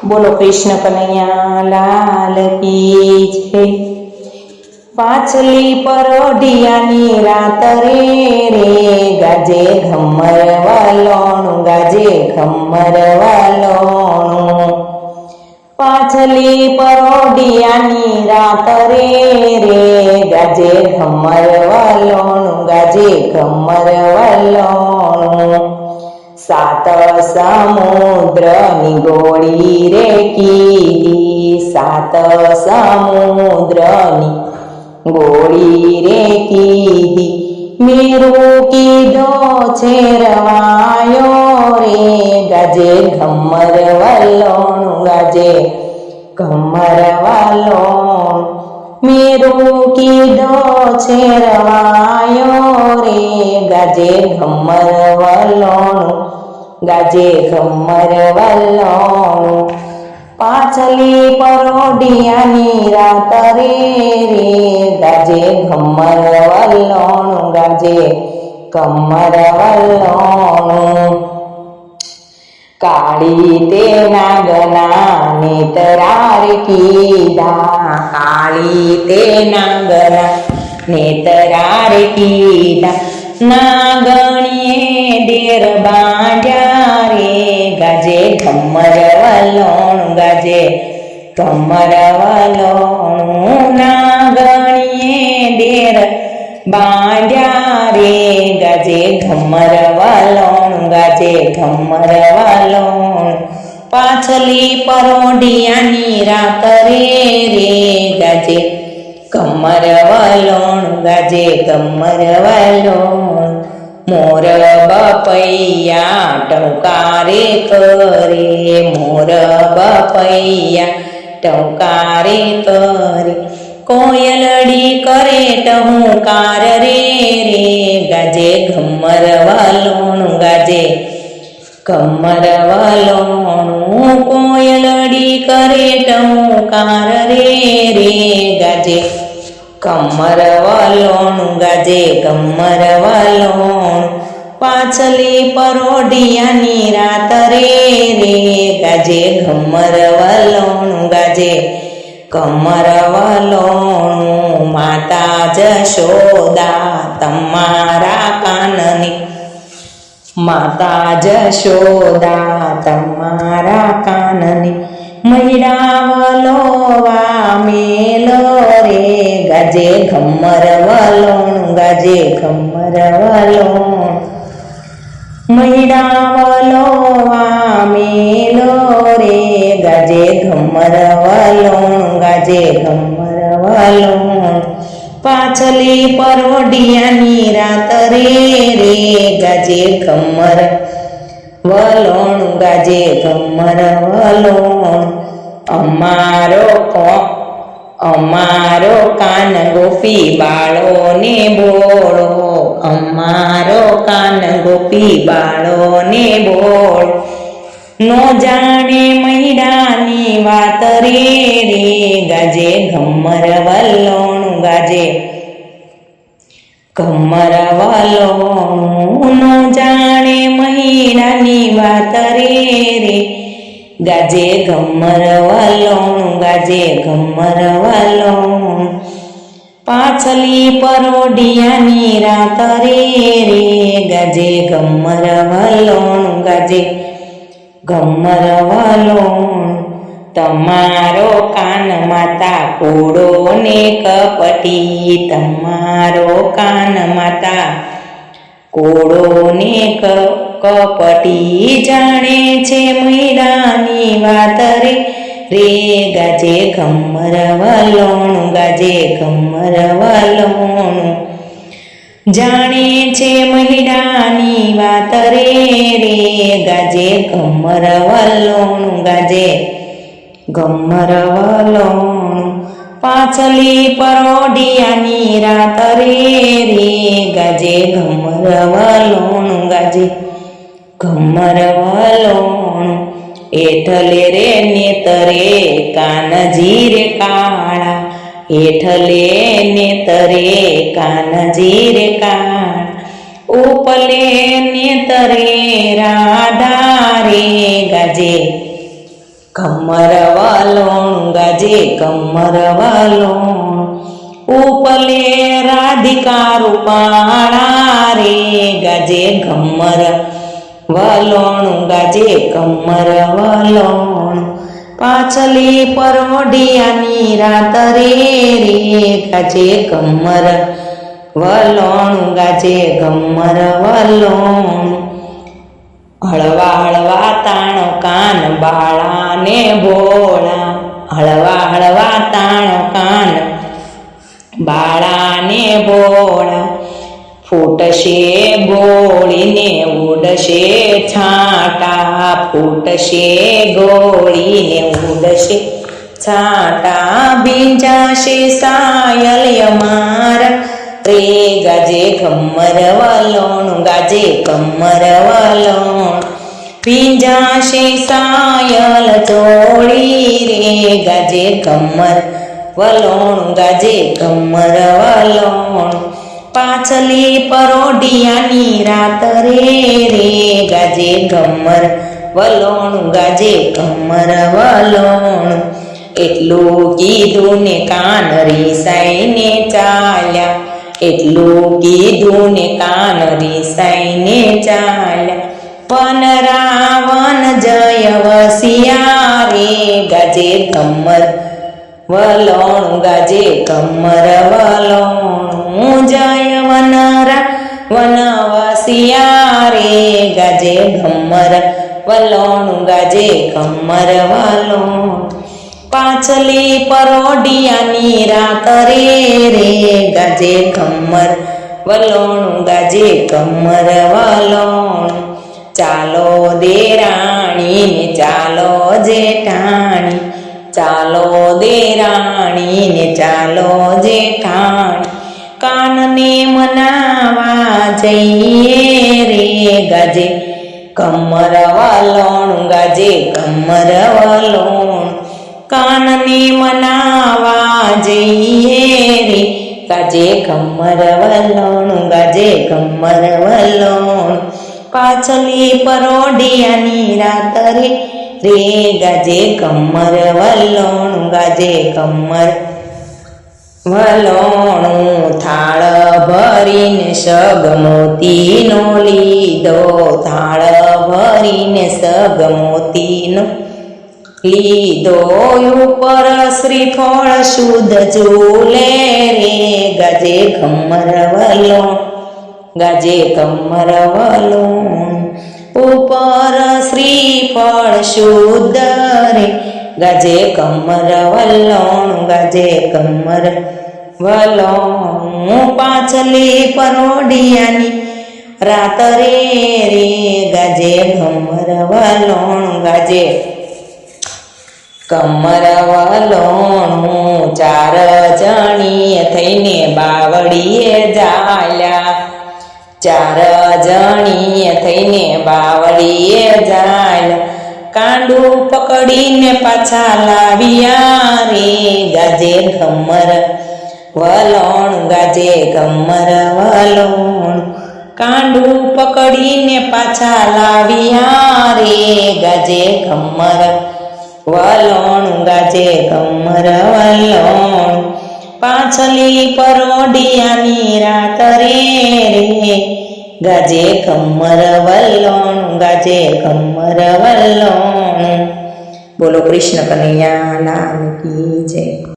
બોલો કૃષ્ણ કનૈયા લાલ કી જય પાછલી પરોઢિયાની રાત રે ગાજે ઘમર વાલોણું ગાજે ઘમર વાલોણું પાછલી પરોઢિયાની રાત રે ગાજે ઘમર વાલોણું ગાજે ઘમર વાલોણું સાત સમુદ્રની ગોળી રે કીધી સાત સમુદ્રની ગોળી રે કીધી મેરું કીધો છે રવાયો રે. ગાજે ઘમર વાલોણું, ગાજે ઘમર વાલોણું. મેરું કીધો છે રવાયો રે. ગાજે ઘમર વાલોણું ગાજે ઘમર વલ્લોણું. પાછલી પરોડિયાની રાત રે રે ગાજે ઘમર વલ્લોણું, ગાજે ઘમર વલ્લોણું. કાળી તે નાગના નેતરાર કીધા. કાળી તે નાગના નેતરાર કીધા. નાગણીએ રે ઘમર વલોણ ગાજે ઘમર વલોણ નાગણીએ ડેર બાંધ્યા રે ગાજે ઘમર વાલોણ ગાજે ઘમર વલોણ પાછલી પરોઢિયાની રાત રે રે ગાજે કમર વાલોણ ગાજે કમર વાલોણ મોર બપૈયા ટંકારે કરે મોર બપૈયા ટંકારે કરે. કોયલડી કરે ટહુકાર રે રે, ગાજે ઘમર વાલોણું, ગાજે કમર વાલોણું. કોયલડી કરે ટહુકાર રે રે, ગાજે કમર વાલોણું ગાજે કમર વલોણ. પાછલી પરોઢિયાની રાત રે રે ગાજે ઘમર વાલોણું ગાજે કમર વલોણું. માતા જશોદા, તમારા કાનની. માતા જશોદા, તમારા કાનની. મૈડા વલોવા મેલો રે ગાજે ઘમર વલોણ, ગાજે ઘમર વલોણ. મહિડાવલો મેલો રે ગાજે ઘમર વલોણ, ગાજે ઘમર વલોણ. પાછલી પરોઢિયાની રાત રે રે, ગાજે ઘમર વલોણ, ગાજે ઘમર વલોણ. અમારો કો, અમારો કાન ગોપી બાળો ને બોળો. અમારો કાન ગોપી બાળો ને બોળ. નો જાણે મૈડાની વાત રે રે, ગાજે ઘમર વલોણું ગાજે. ઘમર વલોણું, નો જાણે મૈડાની વાત રે ગાજે ઘમર વલોણું ગાજે ઘમર વલોણું પાછલી પરોડિયાની રાત રે રે, ગાજે ઘમર વલોણું ગાજે ઘમર વલોણ તમારો કાન માતા કોડો ને કપટી, તમારો કાન માતા કોડો ને કપટી. જાણે છે મૈરાની વાત રે. રે ગાજે ઘમર વલોણું, ગાજે ઘમર વલોણું. જાણે છે મહિડાની વાત રે રે ગાજે ગમર વલોણું, ગાજે ગમર વલોણું. પાછલી પરોડિયાની રાત રે રે ગાજે ગમર વલોણું, ગાજે ઘમર વલોણ એઠલે રે નેતરે, કાનજી રે કાળા. એઠલે નેતરે, કાનજી રે કાળા. ઉપલે નેતરે, રાધા રે ગાજે. કમર વાલોણ ગાજે, કમર વાલોણ. ઉપલે રાધિકા રૂપાણા રે ગાજે, કમર વલોણ ગાજે કમર વલોણ. પાછલી પરોઢિયાની રાત રે રે ગાજે કમર વલોણ, ગાજે કમર વલોણ. હળવા હળવા તાણો કાન બાળાને ભોળા. હળવા હળવા તાણો કાન બાળાને ભોળા. ફૂટશે ગોળીને ઉડશે, છાંટા ફૂટશે, ગોળીને ઉડશે છાંટા ભીંજાશે સાયલ મારા રે ગાજે કમર વલોણ, ગાજે કમર વલોણ. ભીંજાશે સાયલ ચોળી રે, ગાજે કમર વલોણ, ગાજે કમર વલોણ. પાછલી પરોઢિયાની રાત રે રે, ગાજે ઘમર વલોણું, ગાજે ઘમર વલોણ. એટલું કીધું ને કાન રીસાઈને ચાલ્યા. એટલું કીધું ને કાન રીસાઈને ચાલ્યા. પન રાવણ જય વસિયા રે ગાજે કમર વલોણ, ગાજે ઘમર વલોણ. જય વનરા વનવસિયા રે ગાજે કમર વલોણ ગાજે કમર વલોણ પાછલી પરોડિયાની રાત રે રે ગાજે કમર વલોણ ગાજે કમર વલોણ ચાલો દેરાણીને ચાલો જેઠાણી ચાલો દેરાણીને ચાલો જેઠાણી કાનને મનાવા જઈએ રે ગાજે. કમર વલોણ ગાજે કમર વલોણ કાનને મનાવા જઈએ રે ગાજે. કમર વલોણ ગાજે કમર વલોણ પાછલી પરોડિયાની રાત રે રે ગાજે. કમર વલોણ ગાજે, કમર વલોણું થાળ ભરીને સગમોતીનો લીધો. થાળ ભરીને સગમોતીનો લીધો. ઉપર શ્રીફળ શુદ્ધ ચૂલે રે. ગાજે કમર વલોણ, ગાજે કમર વલોણ. ઉપર શ્રીફળ શુદ્ધ રે. ગજે કમર વલોણ, ગજે કમર વલોણ પાછલી પરોડિયાની રાત રે રે ગાજે, કમર વલોણ ગાજે. કમર વલોણું ચાર જણીએ થઈને બાવળીએ જાલ્યા ચાર જણીએ થઈને બાવળીએ જાય કાંડું પકડીને પાછા લાવ્યા રે ગાજે, કમર વલોણ ગાજે ગમર વલોણ. કાંડું પકડીને પાછા લાવ્યા રે ગાજે ગમર વલોણ ગાજે કમર વલોણ. પાછલી પરોડિયાની રાત રે રે. ગાજે કમર વલોણ, ગાજે કમર વલોણ. બોલો કૃષ્ણ કનૈયા લાલ કી જય.